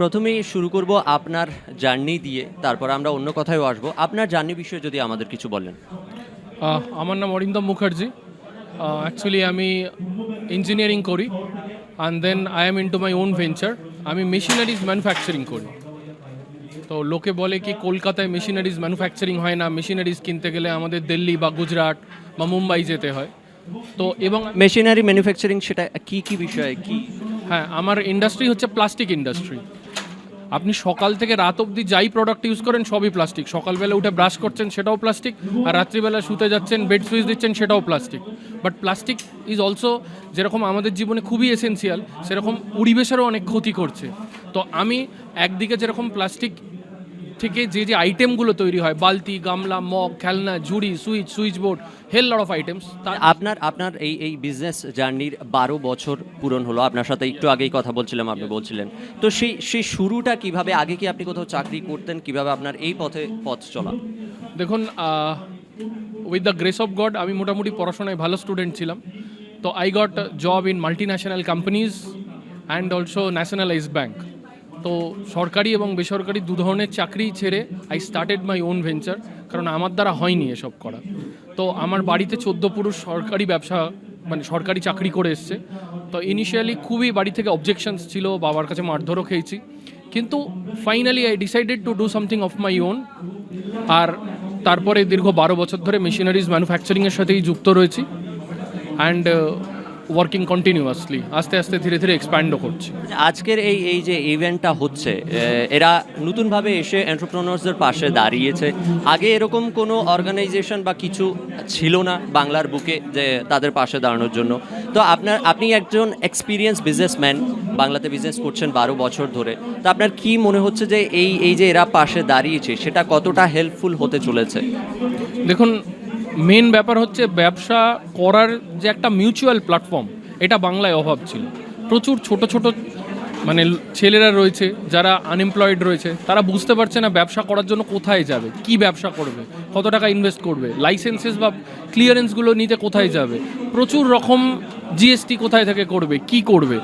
প্রথমেই শুরু করব আপনার জার্নি দিয়ে তারপর আমরা অন্য কথায়ও আসব। আপনার জার্নি বিষয়ে যদি আমাদের কিছু বলেন। আমার নাম অরিন্দম মুখার্জি। অ্যাকচুয়ালি আমি ইঞ্জিনিয়ারিং করি and then I am into my own venture আমি মেশিনারিজ ম্যানুফ্যাকচারিং করি। তো লোকে বলে কি কলকাতায় মেশিনারিজ ম্যানুফ্যাকচারিং হয় না মেশিনারিজ কিনতে গেলে আমাদের দিল্লি বা গুজরাট বা মুম্বাই যেতে হয়। তো এবং মেশিনারি ম্যানুফ্যাকচারিং সেটা কি কি বিষয়ে কি? হ্যাঁ আমার ইন্ডাস্ট্রি হচ্ছে প্লাস্টিক ইন্ডাস্ট্রি আপনি সকাল থেকে রাত অবধি যাই প্রোডাক্ট ইউজ করেন, সবই প্লাস্টিক সকালবেলা উঠে ব্রাশ করছেন, সেটাও প্লাস্টিক আর রাত্রিবেলা শুতে যাচ্ছেন বেড সুইচ দিচ্ছেন, সেটাও plastic but plastic is also যেরকম আমাদের জীবনে খুবই এসেন্সিয়াল সেরকম পরিবেশেরও অনেক ক্ষতি করছে। তো আমি একদিকে যেরকম প্লাস্টিক থেকে যে যে আইটেমগুলো তৈরি হয় বালতি গামলা মগ খেলনা ঝুড়ি switch switch board hell lot of items আপনার আপনার এই এই বিজনেস জার্নির বারো বছর পূরণ হলো। আপনার সাথে একটু আগেই কথা বলছিলাম আপনি বলছিলেন। তো সেই সেই শুরুটা কীভাবে আগে কি আপনি কোথাও চাকরি করতেন? কীভাবে আপনার এই পথে পথ চলা? দেখুন with the grace of God আমি মোটামুটি পড়াশোনায় ভালো স্টুডেন্ট ছিলাম। তো I got job in multi national companies and also nationalise bank তো সরকারি এবং বেসরকারি দু ধরনের চাকরি ছেড়ে I started my own venture কারণ আমার দ্বারা হয়নি এসব করা। তো আমার বাড়িতে চোদ্দ পুরুষ সরকারি ব্যবসা মানে সরকারি চাকরি করে এসছে। তো ইনিশিয়ালি খুবই বাড়ি থেকে অবজেকশনস ছিল, বাবার কাছে মারধরও খেয়েছি। কিন্তু finally I decided to do something of my own আর তারপরে দীর্ঘ বারো বছর ধরে মেশিনারিজ ম্যানুফ্যাকচারিংয়ের সাথেই যুক্ত রয়েছি। অ্যান্ড ওয়ার্কিং কন্টিনিউয়াসলি আস্তে আস্তে ধীরে ধীরে এক্সপ্যান্ডও করছি। আজকের এই এই যে ইভেন্টটা হচ্ছে এরা নতুনভাবে এসে এন্টারপ্রেনার্সদের পাশে দাঁড়িয়েছে। আগে এরকম কোনো অর্গানাইজেশন বা কিছু ছিল না বাংলার বুকে যে তাদের পাশে দাঁড়ানোর জন্য। তো আপনার আপনি একজন এক্সপিরিয়েন্স বিজনেসম্যান বাংলাতে বিজনেস করছেন বারো বছর ধরে। তো আপনার কি মনে হচ্ছে যে এই এই যে এরা পাশে দাঁড়িয়েছে সেটা কতটা হেল্পফুল হতে চলেছে? দেখুন মেন ব্যাপার হচ্ছে ব্যবসা করার যে একটা মিউচুয়াল প্ল্যাটফর্ম, এটা বাংলায় অভাব ছিল। প্রচুর ছোট ছোট মানে ছেলেরা রয়েছে, যারা আনএমপ্লয়েড রয়েছে, তারা বুঝতে পারছে না ব্যবসা করার জন্য কোথায় যাবে, কি ব্যবসা করবে, কত টাকা ইনভেস্ট করবে লাইসেন্সেস বা ক্লিয়ারেন্সগুলো নিতে কোথায় যাবে, প্রচুর রকম জিএসটি কোথায় থেকে করবে, কি করবে।